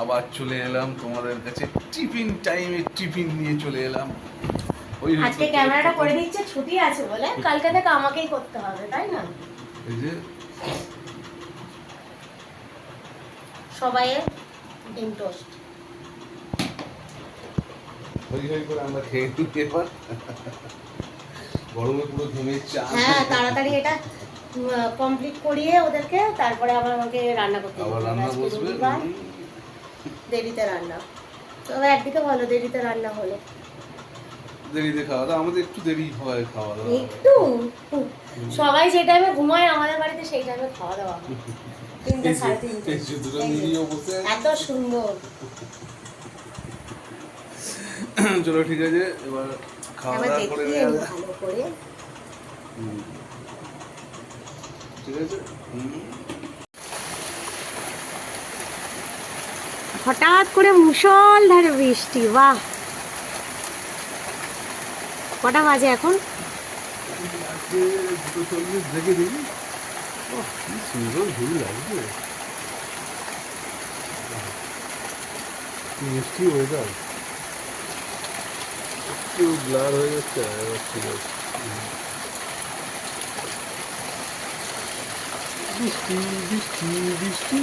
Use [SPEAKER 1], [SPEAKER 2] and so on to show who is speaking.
[SPEAKER 1] আবার চলে এলাম তোমাদের কাছে টিফিন টাইমে টিফিন নিয়ে চলে এলাম। ওই
[SPEAKER 2] আজকে ক্যামেরাটা করে দিচ্ছে ছুটি আছে বলে। কালকে থেকে আমাকেই করতে হবে তাই না?
[SPEAKER 1] এই যে
[SPEAKER 2] সবাইয়ের ডিম টোস্ট।
[SPEAKER 1] হই হই করে আমরা খেয়ে নিই এবার। গরমে পুরো ঘেমে চা।
[SPEAKER 2] হ্যাঁ তাড়াতাড়ি এটা কমপ্লিট করিয়ে ওদেরকে তারপরে আবার আমাকে রান্না করতে
[SPEAKER 1] আবার
[SPEAKER 2] হবে।
[SPEAKER 1] রান্না
[SPEAKER 2] আজকে
[SPEAKER 1] বসবে
[SPEAKER 2] রবিবার, দেরিতে রান্না। তবে একদিকে ভালো দেরিতে রান্না হলো।
[SPEAKER 1] দেরিতে খাওয়া দাওয়া আমাদের একটু দেরি হয় খাওয়া দাওয়া।
[SPEAKER 2] একটু? সবাই যে টাইমে ঘুমায় আমাদের বাড়িতে সেই টাইমে খাওয়া দাওয়া। তিনটে সাড়ে তিনটে। এত সুন্দর।
[SPEAKER 1] চলো ঠিক আছে এবার খাওয়া দাওয়া।
[SPEAKER 2] ভালো করে।
[SPEAKER 1] ঠিক আছে?
[SPEAKER 2] হঠাৎ করে মুষলধারে বৃষ্টি, বাহ কটা বাজে এখন
[SPEAKER 1] মিষ্টি ওয়েদার একটু ব্লার হয়ে যাচ্ছে। বৃষ্টি বৃষ্টি বৃষ্টি